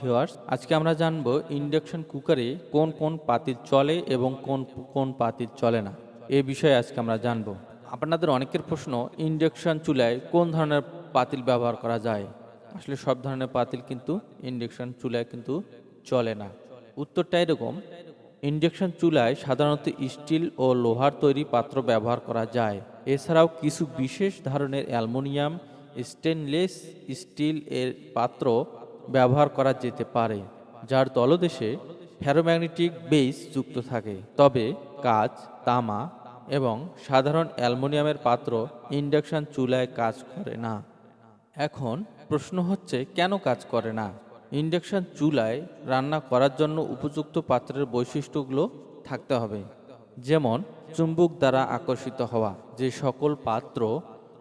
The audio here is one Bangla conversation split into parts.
ভিউয়ার্স আজকে আমরা জানব ইন্ডাকশন কুকারে কোন কোন পাতিল চলে এবং কোন কোন পাতিল চলে না। এ বিষয়ে আজকে আমরা জানব। আপনাদের অনেকের প্রশ্ন, ইন্ডাকশন চুলায় কোন ধরনের পাতিল ব্যবহার করা যায়? আসলে সব ধরনের পাতিল কিন্তু ইন্ডাকশন চুলায় কিন্তু চলে না। উত্তরটা এরকম, ইন্ডাকশন চুলায় সাধারণত স্টিল ও লোহার তৈরি পাত্র ব্যবহার করা যায়। এছাড়াও কিছু বিশেষ ধরনের অ্যালুমিনিয়াম, স্টেনলেস স্টিল এর পাত্র ব্যবহার করা যেতে পারে, যার তলদেশে ফেরোম্যাগনেটিক বেস যুক্ত থাকে। তবে কাচ, তামা এবং সাধারণ অ্যালুমিনিয়ামের পাত্র ইন্ডাকশন চুলায় কাজ করে না। এখন প্রশ্ন হচ্ছে, কেন কাজ করে না? ইন্ডাকশন চুলায় রান্না করার জন্য উপযুক্ত পাত্রের বৈশিষ্ট্যগুলো থাকতে হবে। যেমন, চুম্বক দ্বারা আকর্ষিত হওয়া, যে সকল পাত্র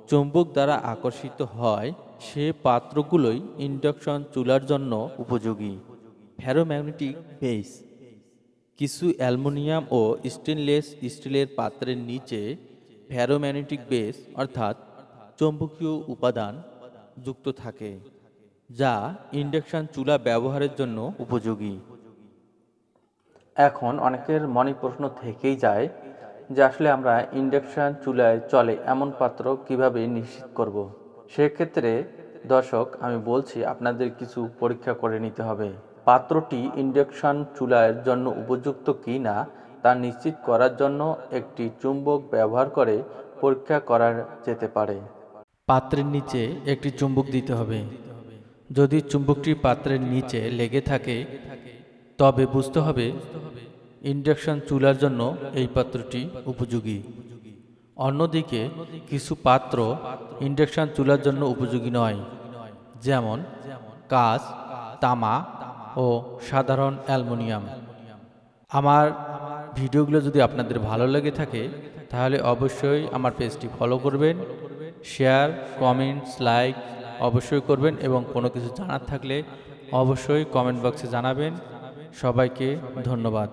চুম্বক দ্বারা আকর্ষিত হয়, সে পাত্রগুলোই ইন্ডাকশন চুলার জন্য উপযোগী। Ferromagnetic base. কিছু অ্যালুমিনিয়াম ও স্টেনলেস স্টিলের পাত্রের নিচে ফেরোম্যাগনেটিক বেস অর্থাৎ চৌম্বকীয় উপাদান যুক্ত থাকে, যা ইন্ডাকশন চুলা ব্যবহারের জন্য উপযোগী। এখন অনেকের মনে প্রশ্ন থেকেই যায় যে আসলে আমরা ইন্ডাকশন চুলায় চলে এমন পাত্র কীভাবে নিশ্চিত করব। সেক্ষেত্রে দর্শক, আমি বলছি আপনাদের কিছু পরীক্ষা করে নিতে হবে। পাত্রটি ইন্ডাকশন চুলার জন্য উপযুক্ত কি না তা নিশ্চিত করার জন্য একটি চুম্বক ব্যবহার করে পরীক্ষা করা যেতে পারে। পাত্রের নিচে একটি চুম্বক দিতে হবে। যদি চুম্বকটি পাত্রের নিচে লেগে থাকে, তবে বুঝতে হবে ইন্ডাকশন চুলার জন্য এই পাত্রটি উপযোগী। অন্যদিকে কিছু পাত্র ইন্ডাকশন চুলার জন্য উপযোগী নয়, যেমন কাঁচ, তামা ও সাধারণ অ্যালুমিনিয়াম। আমার ভিডিওগুলো যদি আপনাদের ভালো লেগে থাকে, তাহলে অবশ্যই আমার পেজটি ফলো করবেন, শেয়ার, কমেন্টস, লাইক অবশ্যই করবেন এবং কোনো কিছু জানার থাকলে অবশ্যই কমেন্ট বক্সে জানাবেন। সবাইকে ধন্যবাদ।